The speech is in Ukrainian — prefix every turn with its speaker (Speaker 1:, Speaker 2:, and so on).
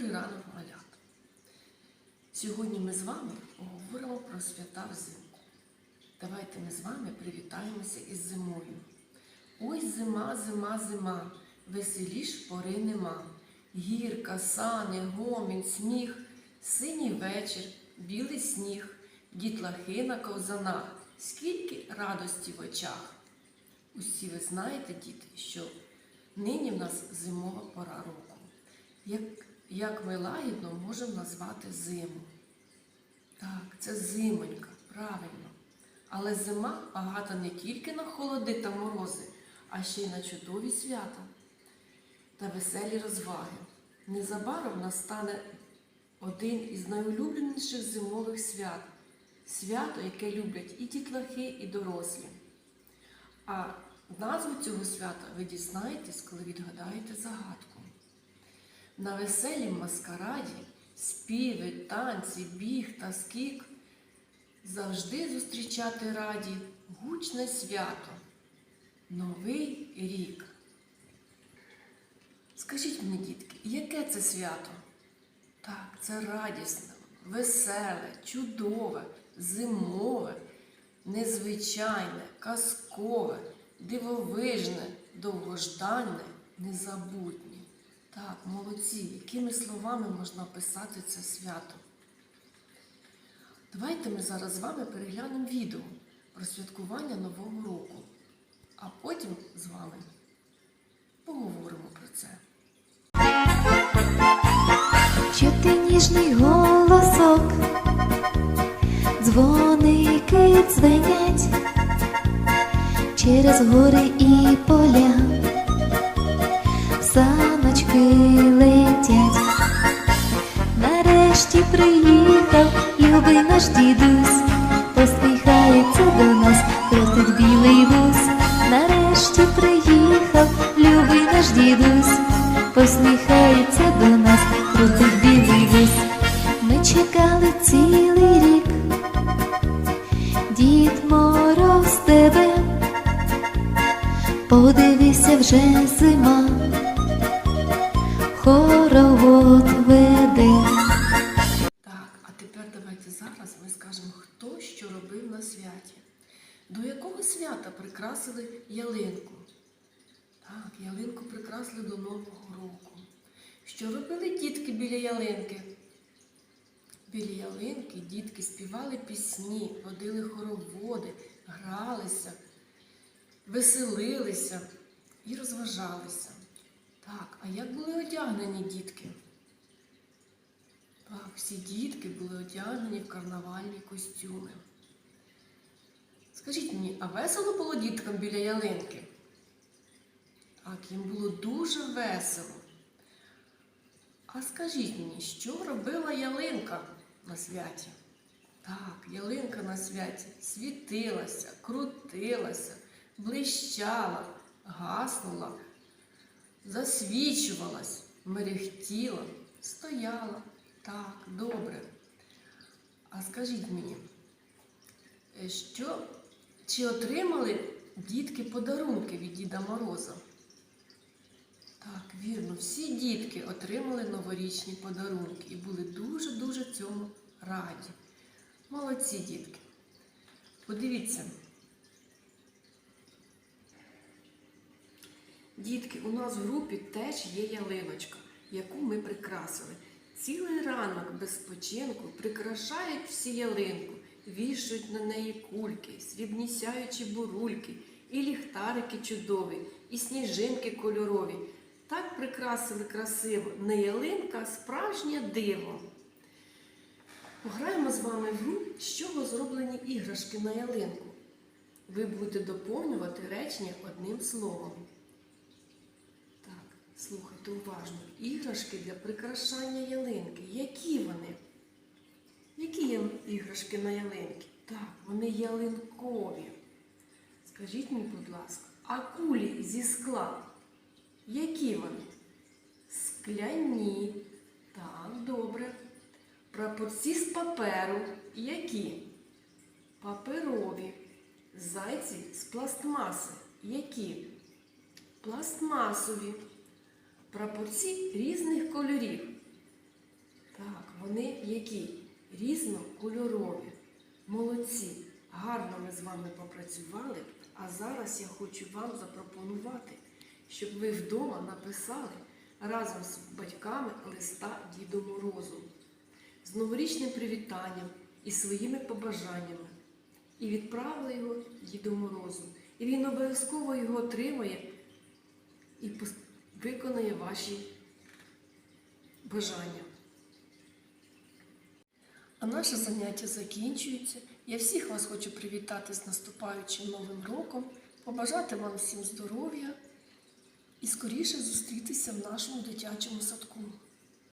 Speaker 1: Добрий ранок, малята! Сьогодні ми з вами говоримо про свята взимку. Давайте ми з вами привітаємося із зимою. Ой, зима, зима, зима, веселіш пори нема. Гірка, сани, гомін, сміх, синій вечір, білий сніг, дітлахи на ковзанах, скільки радості в очах. Усі ви знаєте, діти, що нині в нас зимова пора року. Як, як ми лагідно можемо назвати зиму? Так, це зимонька, правильно. Але зима багата не тільки на холоди та морози, а ще й на чудові свята та веселі розваги. Незабаром настане один із найулюбленіших зимових свят свято, яке люблять і дітлахи, і дорослі. А назву цього свята ви дізнаєтесь, коли відгадаєте загадку. На веселім маскараді співи, танці, біг та скік завжди зустрічати раді гучне свято, Новий рік. Скажіть мені, дітки, яке це свято? Так, це радісне, веселе, чудове, зимове, незвичайне, казкове, дивовижне, довгожданне, незабутнє. Так, молодці, якими словами можна описати це свято? Давайте ми зараз з вами переглянемо відео про святкування Нового року, а потім з вами поговоримо про це.
Speaker 2: Чути ніжний голосок, дзвоники дзвенять через гори і поля, летять. Нарешті приїхав любий наш дідусь, посміхається до нас, крутить білий вуз. Нарешті приїхав любий наш дідусь, посміхається до нас, крутить білий. Ми чекали цілий рік, дід Мороз тебе, подивися вже зима,
Speaker 1: зараз ми скажемо, хто що робив на святі. До якого свята прикрасили ялинку? Так, ялинку прикрасили до Нового року. Що робили дітки біля ялинки? Біля ялинки дітки співали пісні, водили хороводи, гралися, веселилися і розважалися. Так, а як були одягнені дітки? Всі дітки були одягнені в карнавальні костюми. Скажіть мені, а весело було діткам біля ялинки? Так, їм було дуже весело. А скажіть мені, що робила ялинка на святі? Так, ялинка на святі світилася, крутилася, блищала, гаснула, засвічувалась, мерехтіла, стояла. Так, добре. А скажіть мені, е, що чи отримали дітки подарунки від Діда Мороза? Так, вірно, всі дітки отримали новорічні подарунки і були дуже-дуже цьому раді. Молодці дітки. Подивіться. Дітки, у нас в групі теж є ялиночка, яку ми прикрасили. Цілий ранок без спочинку прикрашають всі ялинку, вішають на неї кульки, срібні сяючі бурульки, і ліхтарики чудові, і сніжинки кольорові. Так прикрасили красиво не ялинка, справжнє диво. Пограємо з вами в гру, з чого зроблені іграшки на ялинку. Ви будете доповнювати речення одним словом. Слухайте уважно. Іграшки для прикрашання ялинки. Які вони? Які іграшки на ялинки? Так, вони ялинкові. Скажіть мені, будь ласка, а кулі зі скла? Які вони? Скляні. Так, добре. Прапорці з паперу. Які? Паперові. Зайці з пластмаси. Які? Пластмасові. Прапорці різних кольорів. Так, вони які? Різнокольорові. Молодці. Гарно ми з вами попрацювали. А зараз я хочу вам запропонувати, щоб ви вдома написали разом з батьками листа Діду Морозу з новорічним привітанням і своїми побажаннями. І відправили його Діду Морозу. І він обов'язково його отримає і виконає ваші бажання. А наше заняття закінчується. Я всіх вас хочу привітати з наступаючим новим роком, побажати вам всім здоров'я і скоріше зустрітися в нашому дитячому садку.